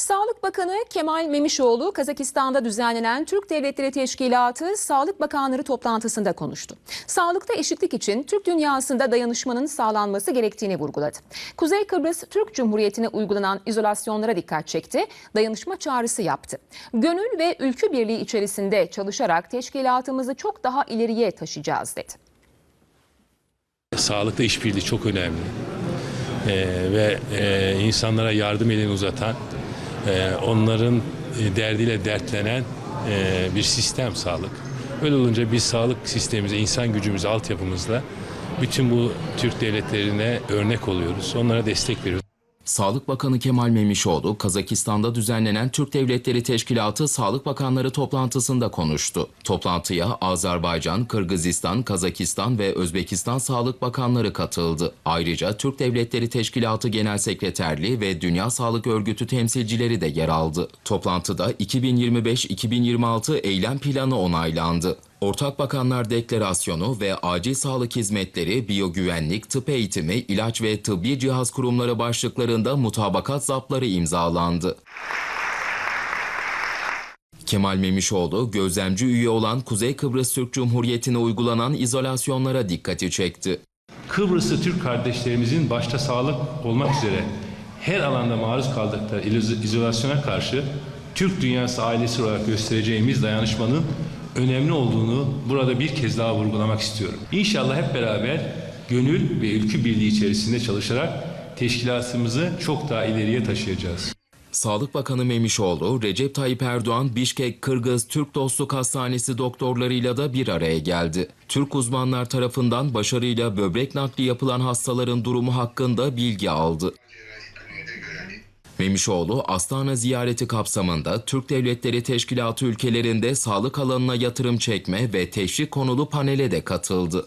Sağlık Bakanı Kemal Memişoğlu Kazakistan'da düzenlenen Türk Devletleri Teşkilatı Sağlık Bakanları toplantısında konuştu. Sağlıkta eşitlik için Türk dünyasında dayanışmanın sağlanması gerektiğini vurguladı. Kuzey Kıbrıs Türk Cumhuriyeti'ne uygulanan izolasyonlara dikkat çekti, dayanışma çağrısı yaptı. Gönül ve ülkü birliği içerisinde çalışarak teşkilatımızı çok daha ileriye taşıyacağız dedi. Sağlıkta işbirliği çok önemli. Ee, ve e, insanlara yardım elini uzatan, onların e, derdiyle dertlenen e, bir sistem sağlık. Öyle olunca biz sağlık sistemimize, insan gücümüzle, altyapımızla bütün bu Türk devletlerine örnek oluyoruz. Onlara destek veriyoruz. Sağlık Bakanı Kemal Memişoğlu, Kazakistan'da düzenlenen Türk Devletleri Teşkilatı Sağlık Bakanları toplantısında konuştu. Toplantıya Azerbaycan, Kırgızistan, Kazakistan ve Özbekistan Sağlık Bakanları katıldı. Ayrıca Türk Devletleri Teşkilatı Genel Sekreterliği ve Dünya Sağlık Örgütü temsilcileri de yer aldı. Toplantıda 2025-2026 eylem planı onaylandı. Ortak Bakanlar Deklarasyonu ve Acil Sağlık Hizmetleri, Biyogüvenlik, Tıp Eğitimi, İlaç ve Tıbbi Cihaz Kurumları başlıklarında mutabakat zapları imzalandı. Kemal Memişoğlu, gözlemci üye olan Kuzey Kıbrıs Türk Cumhuriyeti'ne uygulanan izolasyonlara dikkati çekti. Kıbrıslı Türk kardeşlerimizin başta sağlık olmak üzere her alanda maruz kaldıkları iz- izolasyona karşı Türk dünyası ailesi olarak göstereceğimiz dayanışmanın önemli olduğunu burada bir kez daha vurgulamak istiyorum. İnşallah hep beraber gönül ve ülkü birliği içerisinde çalışarak teşkilatımızı çok daha ileriye taşıyacağız. Sağlık Bakanı Memişoğlu, Recep Tayyip Erdoğan, Bişkek Kırgız Türk Dostluk Hastanesi doktorlarıyla da bir araya geldi. Türk uzmanlar tarafından başarıyla böbrek nakli yapılan hastaların durumu hakkında bilgi aldı. Memişoğlu, Astana ziyareti kapsamında Türk Devletleri Teşkilatı ülkelerinde sağlık alanına yatırım çekme ve teşvik konulu panele de katıldı.